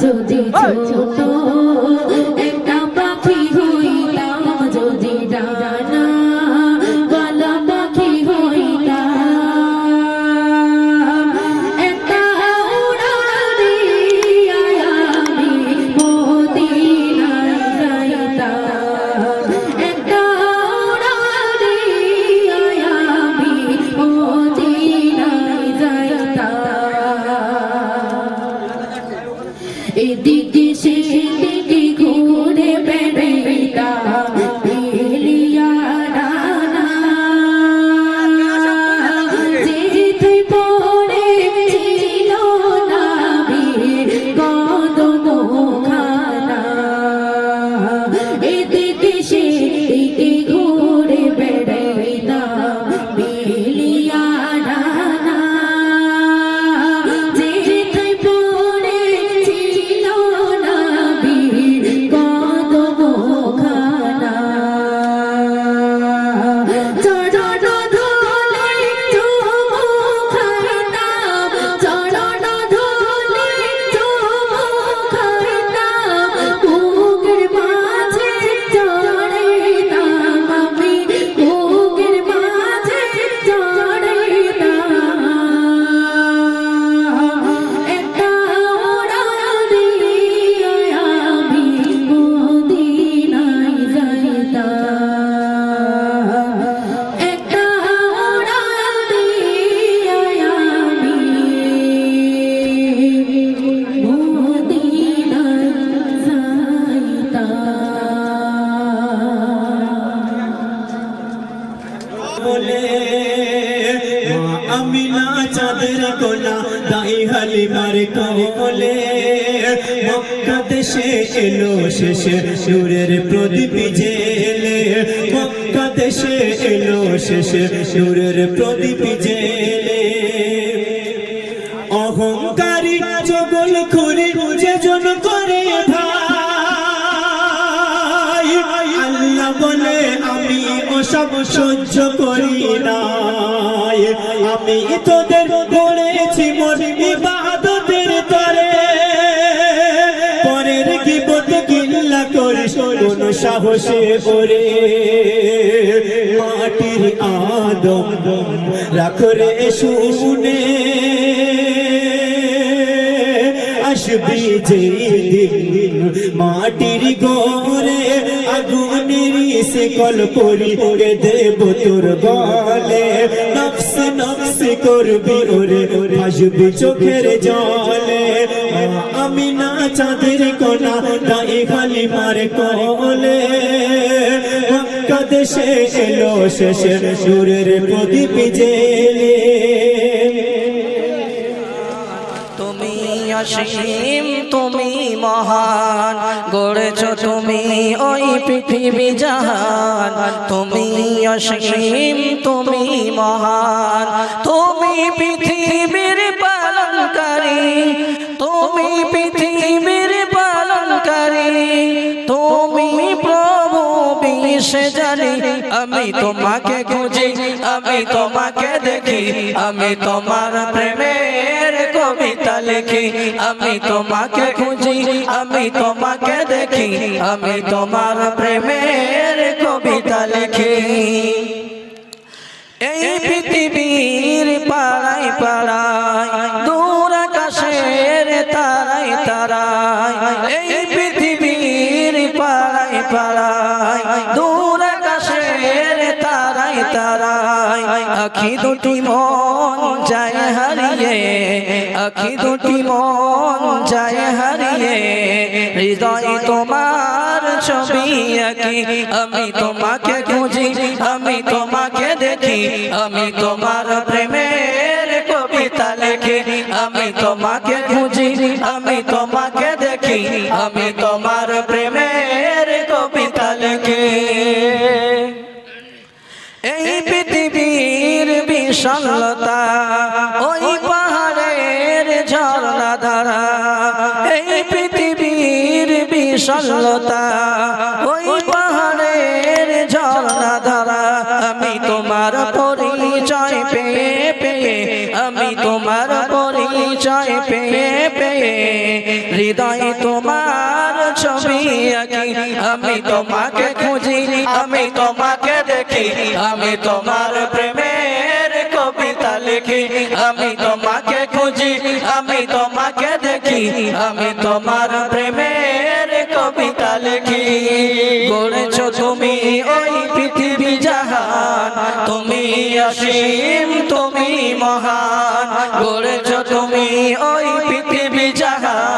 যদি ছোট হালিমার কোলে মক্কা দেশে এলো শেষে নূরের প্রদীপ জেলে। মক্কা দেশে এলো শেষে নূরের প্রদীপ জেলে। অহংকারী জগল খুরি যে জন করে বলে, আমি ওসব সহ্য করি নাই। আমি তোদের গিল্লা করিস কোন সাহসে করে মাটির আদম রাখরে শুনে। আসবি যে মাটির গোরে আগুনের সে কল পরি কে দেব তোর গলে। নফস নফস করবি ওরে আসবি চোখের জলে। আমি না চাঁদের কোনা তাই খালি মারে কোলে দেশে এলো শেষে সুরের প্রদীপ জেলে তুমি অসীম, তুমি মহান, গড়েছ তুমি ওই পৃথিবী জাহান। তুমি অসীম, তুমি মহান, তুমি পৃথিবীর তুমি পৃথিবীর পালনকারী, তুমি প্রভু বিশ্বে জানি আমি তোমাকে খুঁজি, আমি তোমাকে দেখি, আমি তোমার প্রেমের কবিতা লিখি। আমি তোমাকে খুঁজি, আমি তোমাকে দেখি, আমি তোমার প্রেমের কবিতা লিখি। এই পৃথিবীর পাড়ায় পাড়ায় তারাই তারাই এই পৃথিবীর পাড়ায় পাড়ায়, দূর আকাশের তারাই তারাই আখি দুটি মন যায় হারিয়ে, আখি দুটি মন যায় হারিয়ে, হৃদয় তোমার ছবি আঁকি, আমি তোমাকে খুঁজি, আমি তোমাকে দেখি, আমি তোমার আমি তোমাকে খুঁজি, আমি তোমাকে দেখি, আমি তোমার প্রেমের কবিতা লেখি। এই পৃথিবীর বিশালতা ওই পাহাড়ের ঝর্ণা ধারা এই পৃথিবীর বিশালতা তোমাকে খুঁজি আমি তোমাকে দেখি আমি তোমার প্রেমের কবিতা লিখি আমি তোমাকে খুঁজি আমি তোমাকে দেখি আমি তোমার প্রেমের কবিতা লিখি গড়েছ তুমি ওই পৃথিবী জাহান, তুমি অসীম, তুমি মহান। গড়েছ তুমি ওই পৃথিবী জাহান।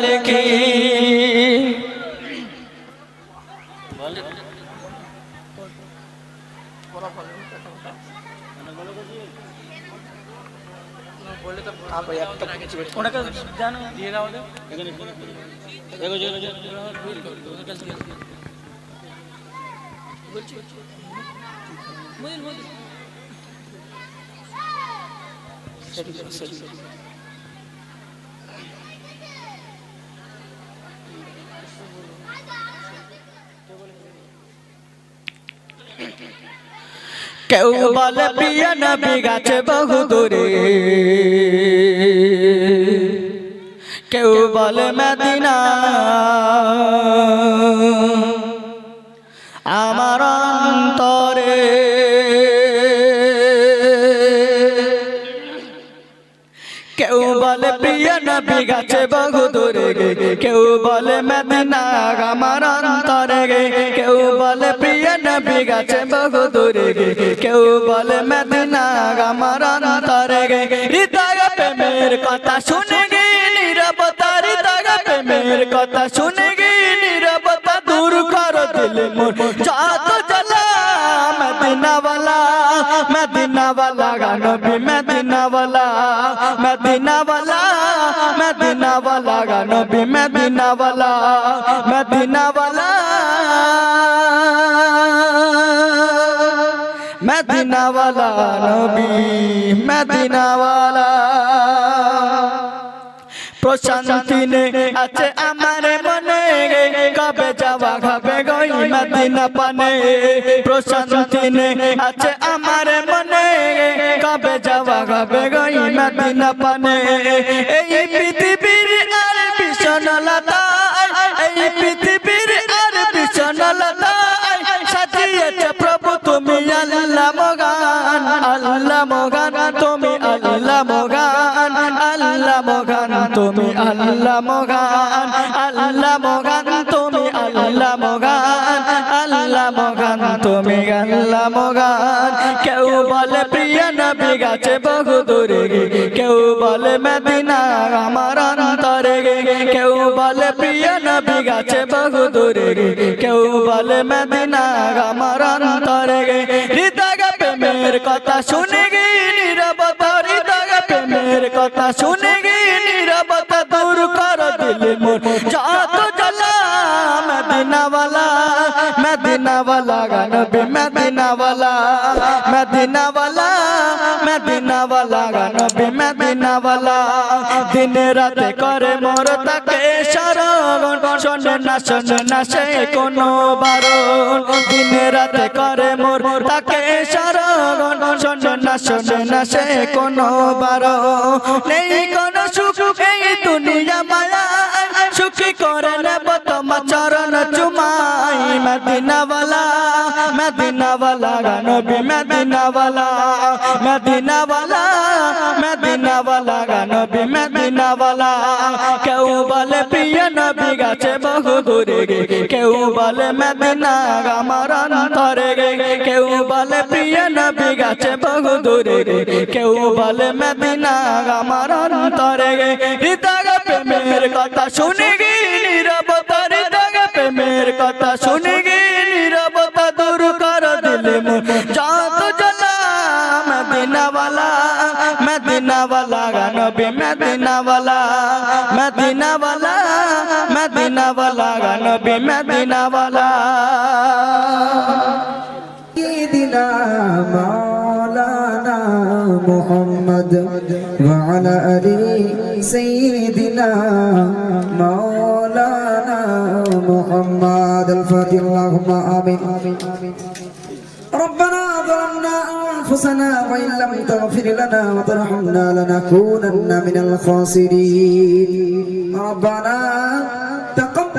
কবিতা লেখি ওটাকে কেউ বলে প্রিয় নবী গাছে বহু দূরে। কেউ বলে মদিনা। আমার কেউ বলে প্রিয় নবী গাছে বহু দূরে গে। কেউ বলে মদিনা আমার অন্তরে গে। কেউ বলে প্রিয় নবী গাছে বহু দূরে গে। কেউ বলে মদিনা আমার অন্তরে গে। হৃদয় প্রেমের কথা শুনে গে, নীরবতা হৃদয় প্রেমের কথা শুনে গে, নীরবতা দূর কর দিলে মোর। মদিনাওয়ালা মদিনাওয়ালা মদিনাওয়ালা নবী মদিনাওয়ালা প্রশান্তি নে আছে আমার মনে কবে যাওয়া হবে গই মদিনা পানে প্রশান্তি নে আছে আমার মনে কবে যাওয়া হবে গই মদিনা পানে এই পৃথিবী আল্লাহ মগান আল্লাহ মগান তুমি আল্লাহ মগান আল্লাহ মগান তুমি আল্লাহ মগান কেউ বলে প্রিয় নবী গাছে বহু দূরে, কেউ বলে মদিনা আমার অন্তরে। কেউ বলে প্রিয় নবী গাছে বহু দূরে, কেউ বলে মদিনা আমার অন্তরে। হৃদয় প্রেমের কথা শুনে গে নীরবতা হৃদয় প্রেমের কথা শুনে দিলে মোর যত জ্বালা মদিনাওয়ালা মদিনাওয়ালা মদিনাওয়ালা মদিনাওয়ালা মদিনাওয়ালা মদিনাওয়ালা। দিন করে মোর তাকে শরণ শোনে না শোনে না, সে কোনো বারণ। দিন করে মোর তাকে শরণ না না, সে কোনো বারণ। নেই কোনো সুখ, এই দুনিয়া মায়া করে নেব তোমার চরণ চুমাই মদিনাওয়ালা মদিনাওয়ালা নবী মদিনাওয়ালা মদিনাওয়ালা মদিনাওয়ালা নবী মদিনাওয়ালা। কেউ বলে প্রিয় গেছে বহু দূরে গে কেউ বলে মেদিনা আমার অন্তরে গে কেউ বলে প্রিয় নবী গেছে বহু দূরে গে কেউ বলে মেদিনা আমার অন্তরে গে হৃদয় প্রেমের কথা শুনে গে নিরবতারে হৃদয় প্রেমের কথা শুনে গে নিরবতা দূর কর দিলে মো। জাত জ্বালা মেদিনাওয়ালা মেদিনাওয়ালা নবী মেদিনাওয়ালা মেদিনাওয়ালা। মদিনাওয়ালা, নবী মদিনাওয়ালা। দিনা মাওলানা মুহাম্মদ ওয়া আলা আলি সাইয়্যিদিনা মাওলানা মুহাম্মদ আল ফাতিহা আল্লাহুম্মা আমিন। ربنا ظلمنا أنفسنا وإن لم تغفر لنا وترحمنا لنكونن من الخاسرين ربنا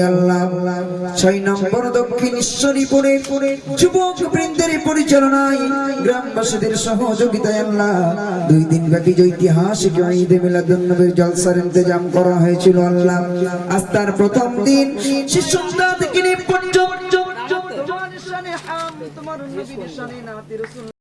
আল্লাহ। ছয় নম্বর যুবক পরিচালনায় গ্রামবাসীদের সহযোগিতায় আল্লাহ। দুই দিন ব্যাপী যে ঐতিহাসিক জলসার ইন্তজাম করা হয়েছিল আল্লাহ। আজ তার প্রথম দিন।